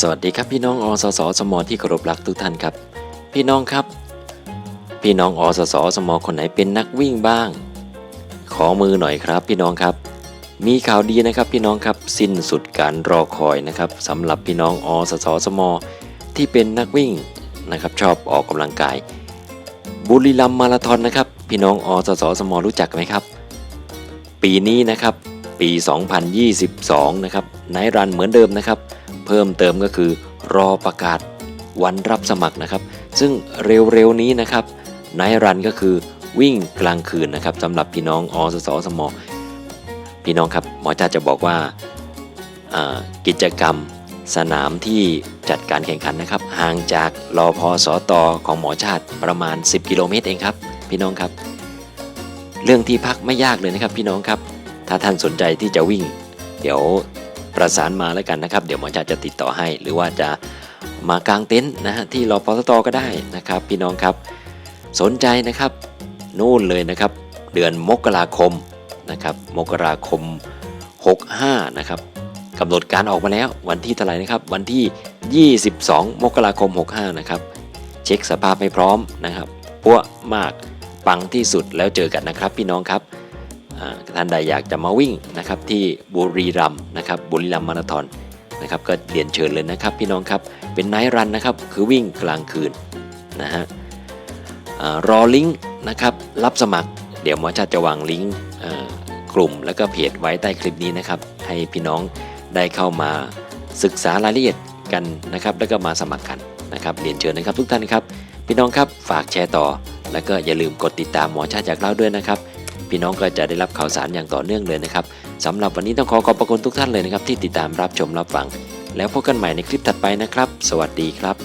สวัสดีครับพี่น้องอสสสมที่เคารพรักทุกท่านครับ พี่น้องครับ พี่น้องอสสสมคนไหนเป็นนักวิ่งบ้าง ขอมือหน่อยครับพี่น้องครับ มีข่าวดีนะครับพี่น้องครับสิ้นสุดการรอคอยนะครับสำหรับพี่น้องอสสสมที่เป็นนักวิ่งนะครับชอบออกกำลังกาย บุรีรัมย์มาราธอนนะครับ พี่น้องอสสสมรู้จักไหมครับ ปีนี้นะครับ ปี 2022 นะครับไนรันเหมือนเดิมนะครับ เพิ่มเติมก็คือรอประกาศวันรับสมัครนะครับ ซึ่งเร็วๆนี้นะครับไนรันก็คือวิ่งกลางคืนนะครับสำหรับพี่น้องอสสสมพี่น้องครับหมอจ้าจะบอกว่าอ่ากิจกรรมสนามที่จัดการแข่งขันนะครับห่างจากรอพอสอตอของหมอชาติประมาณ 10 กิโลเมตรเองครับ พี่น้องครับ เรื่องที่พักไม่ยากเลยนะครับพี่น้องครับ ถ้าท่านสนใจที่จะวิ่ง เดี๋ยวประสานมาแล้วกันนะครับ เดี๋ยวหมอชาจะติดต่อให้ หรือว่าจะมากางเต็นท์นะฮะที่รอพอสตก็ได้นะครับ พี่น้องครับ สนใจนะครับนู่นเลยนะครับ เดือนมกราคมนะครับ มกราคม 65 นะครับกำหนดการออกมาแล้ววันที่เท่าไหร่นะครับวันที่ 22 มกราคม 65 นะครับ เช็คสภาพให้พร้อมนะครับปั้วมากปังที่สุดแล้วเจอกันนะครับ พี่น้องครับ ท่านใดอยากจะมาวิ่งนะครับที่บุรีรัมนะครับบุรีรัมมาราธอนนะครับก็เรียนเชิญเลยนะครับพี่น้องครับเป็นไนท์รันนะครับคือวิ่งกลางคืนนะฮะรอลิงก์นะครับรับสมัคร เดี๋ยวหมอชาติจะวางลิงก์กลุ่มแล้วก็เพจไว้ใต้คลิปนี้นะครับให้พี่น้องได้เข้ามาศึกษารายละเอียดกันนะครับแล้วก็มาสมัครกันนะครับเรียนเชิญนะครับทุกท่านครับพี่น้องครับฝากแชร์ต่อ แล้วก็อย่าลืมกดติดตามหมอชาติจากเราด้วยนะครับ พี่น้องก็จะได้รับข่าวสารอย่างต่อเนื่องเลยนะครับสำหรับวันนี้ต้องขอขอบพระคุณทุกท่านเลยนะครับที่ติดตามรับชมรับฟัง แล้วพบกันใหม่ในคลิปถัดไปนะครับ สวัสดีครับ